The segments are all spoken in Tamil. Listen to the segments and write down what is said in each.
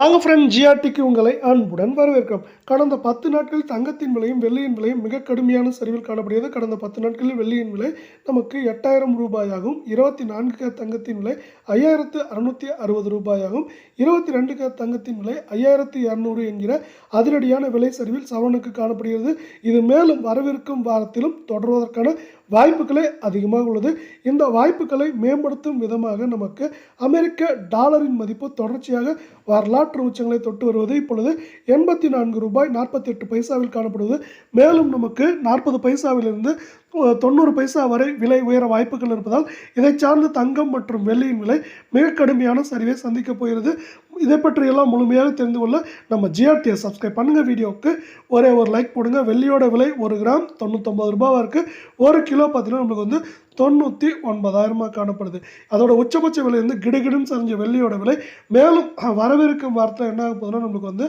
வாங்க ஃப்ரெண்ட் ஜிஆர்டிக்கு உங்களை அன்புடன் வரவேற்கிறோம். கடந்த பத்து நாட்கள் தங்கத்தின் விலையும் வெள்ளியின் விலையும் மிக கடுமையான சரிவில் காணப்படுகிறது. கடந்த பத்து நாட்களில் வெள்ளியின் விலை நமக்கு எட்டாயிரம் ரூபாயாகும் இருபத்தி நான்கு கே தங்கத்தின் விலை ஐயாயிரத்து அறுநூற்றி அறுபது ரூபாயாகும் இருபத்தி ரெண்டு க தங்கத்தின் விலை ஐயாயிரத்து இரநூறு என்கிற அதிரடியான விலை சரிவில் சவனுக்கு காணப்படுகிறது. இது மேலும் வரவிருக்கும் வாரத்திலும் தொடர்வதற்கான வாய்ப்புகளே அதிகமாக உள்ளது. இந்த வாய்ப்புகளை மேம்படுத்தும் விதமாக நமக்கு அமெரிக்க டாலரின் மதிப்பு தொடர்ச்சியாக வரலாற்று உச்சங்களை தொட்டு வருவது. இப்பொழுது எண்பத்தி நான்கு ரூபாய் நாற்பத்தி எட்டு பைசாவில் காணப்படுவது. மேலும் நமக்கு நாற்பது பைசாவிலிருந்து தொண்ணூறு பைசா வரை விலை உயர வாய்ப்புகள் இருப்பதால் இதை சார்ந்து தங்கம் மற்றும் வெள்ளியின் விலை மிக கடுமையான சரிவை சந்திக்கப் போகிறது. இதை பற்றியெல்லாம் முழுமையாக தெரிந்து கொள்ள நம்ம ஜிஆர்டியை சப்ஸ்கிரைப் பண்ணுங்கள் வீடியோவுக்கு. ஒரே ஒரு லைக் போடுங்க. வெள்ளியோட விலை ஒரு கிராம் தொண்ணூத்தொம்பது ரூபாவாக இருக்குது ஒரு கிலோ பார்த்தீங்கன்னா நம்மளுக்கு வந்து தொண்ணூற்றி ஒன்பதாயிரமாக காணப்படுது. அதோட உச்சபட்ச விலை வந்து கிடுகிடுன்னு சரிஞ்ச வெள்ளியோட விலை. மேலும் வரவிருக்கும் வாரத்தில் என்ன ஆக போகுதுன்னா நம்மளுக்கு வந்து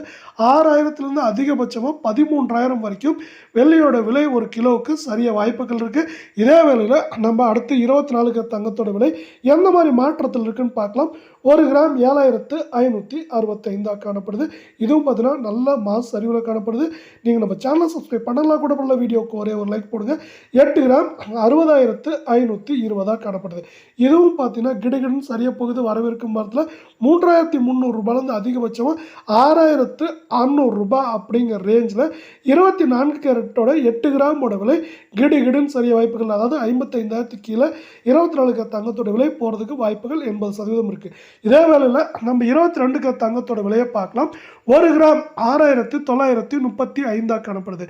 ஆறாயிரத்துலேருந்து அதிகபட்சமாக பதிமூன்றாயிரம் வரைக்கும் வெள்ளியோட விலை ஒரு கிலோவுக்கு சரிய வாய்ப்புகள் இருக்குது இதே வேளையில் நம்ம அடுத்து இருபத்தி நாலுக்கு தங்கத்தோட விலை எந்த மாதிரி மாற்றத்தில் இருக்குன்னு பார்க்கலாம். ஒரு கிராம் ஏழாயிரத்து ஐநூற்றி அறுபத்தைந்தாக காணப்படுது. இதுவும் பார்த்தீங்கன்னா நல்ல மாஸ் சரிவில் காணப்படுது. நீங்கள் நம்ம சேனலை சப்ஸ்கிரைப் பண்ணலாம் கூட பண்ணல வீடியோவுக்கு ஒரே ஒரு லைக் போடுங்க. எட்டு கிராம் அறுபதாயிரத்து ஐநூற்றி இருபதாக காணப்படுது. இதுவும் பார்த்தீங்கன்னா கிடுகிடுன்னு சரியாக போகுது. வரவிருக்கும் வாரத்தில் மூன்றாயிரத்தி முந்நூறு ரூபாயிலேருந்து அதிகபட்சமாக ஆறாயிரத்து அறநூறு ரூபாய் அப்படிங்கிற ரேஞ்சில் இருபத்தி நான்கு கேரட்டோட எட்டு கிராமோட விலை கிடுகிடுன்னு சரிய வாய்ப்புகள் அதாவது ஐம்பத்தைந்தாயிரத்து கீழே இருபத்தி நாலு தங்கத்தோட விலை போகிறதுக்கு வாய்ப்புகள் எண்பது சதவீதம் இருக்குது இதே வேளையில் நம்ம இருபத்தி ரெண்டு கேரட் தங்கத்தோட விலையை பார்க்கலாம். ஒரு கிராம் ஆறாயிரத்து தொள்ளாயிரத்தி முப்பத்தி ஐந்தாக காணப்படுது.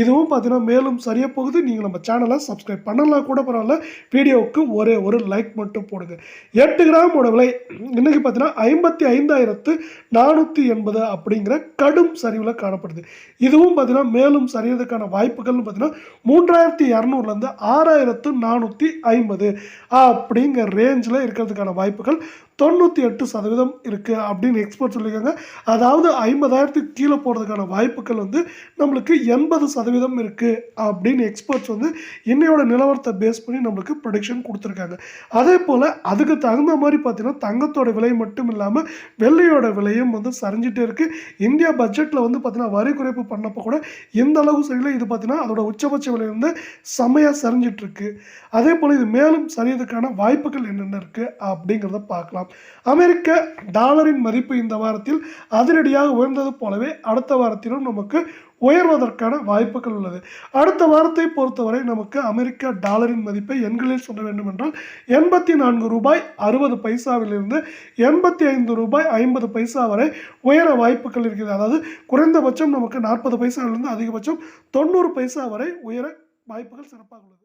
இதுவும் பார்த்தீங்கன்னா மேலும் சரியாக போகுது. நீங்கள் நம்ம சேனலை சப்ஸ்கிரைப் பண்ணலாம் கூட பரவாயில்ல. வீடியோவுக்கு ஒரே ஒரு லைக் மட்டும் போடுங்க. எட்டு கிராமோட விலை இன்றைக்கி பார்த்தீங்கன்னா ஐம்பத்தி ஐந்தாயிரத்து நானூற்றி எண்பது அப்படிங்கிற கடும் சரிவில் காணப்படுது. இதுவும் பார்த்தீங்கன்னா மேலும் சரியதுக்கான வாய்ப்புகள்னு பார்த்தீங்கன்னா மூன்றாயிரத்தி இரநூறுலேருந்து ஆறாயிரத்து நானூற்றி ஐம்பது அப்படிங்கிற ரேஞ்சில் இருக்கிறதுக்கான வாய்ப்புகள் தொண்ணூற்றி எட்டு சதவீதம் இருக்குது அப்படின்னு எக்ஸ்பர்ட் சொல்லியிருக்காங்க. அதாவது ஐம்பதாயிரத்துக்கு கீழே போகிறதுக்கான வாய்ப்புகள் வந்து நம்மளுக்கு எண்பது சதவீதம் இருக்குது அப்படின்னு எக்ஸ்பர்ட்ஸ் வந்து இன்னையோட நிலவரத்தை பேஸ் பண்ணி நம்மளுக்கு ப்ரொடிக்ஷன் கொடுத்துருக்காங்க. அதே போல் அதுக்கு தகுந்த மாதிரி பார்த்தீங்கன்னா தங்கத்தோட விலை மட்டும் இல்லாமல் வெள்ளையோட விலையும் வந்து சரிஞ்சிட்டே இருக்குது இந்தியா பட்ஜெட்டில் வந்து பார்த்திங்கன்னா வரி குறைப்பு பண்ணப்போ கூட எந்த அளவு சரியில்லை. இது பார்த்தீங்கன்னா அதோட உச்சபட்ச விலை வந்து செம்மையாக சரிஞ்சிட்ருக்கு அதே போல் இது மேலும் சரியதுக்கான வாய்ப்புகள் என்னென்ன இருக்குது அப்படிங்கிறத பார்க்கலாம். அமெரிக்க டாலரின் மதிப்பு இந்த வாரத்தில் அதிரடியாக உயர்ந்தது போலவே அடுத்த வாரத்திலும் நமக்கு உயர்வதற்கான வாய்ப்புகள் உள்ளது. அடுத்த வாரத்தை பொறுத்தவரை நமக்கு அமெரிக்க டாலரின் மதிப்பை எண்களில் சொல்ல வேண்டுமென்றால் எண்பத்தி நான்கு ரூபாய் அறுபது பைசாவிலிருந்து எண்பத்தி ஐந்து ரூபாய் ஐம்பது பைசா வரை உயர வாய்ப்புகள் இருக்கிறது. அதாவது குறைந்தபட்சம் நமக்கு நாற்பது பைசாவிலிருந்து அதிகபட்சம் தொண்ணூறு பைசா வரை உயர வாய்ப்புகள் சிறப்பாக உள்ளது.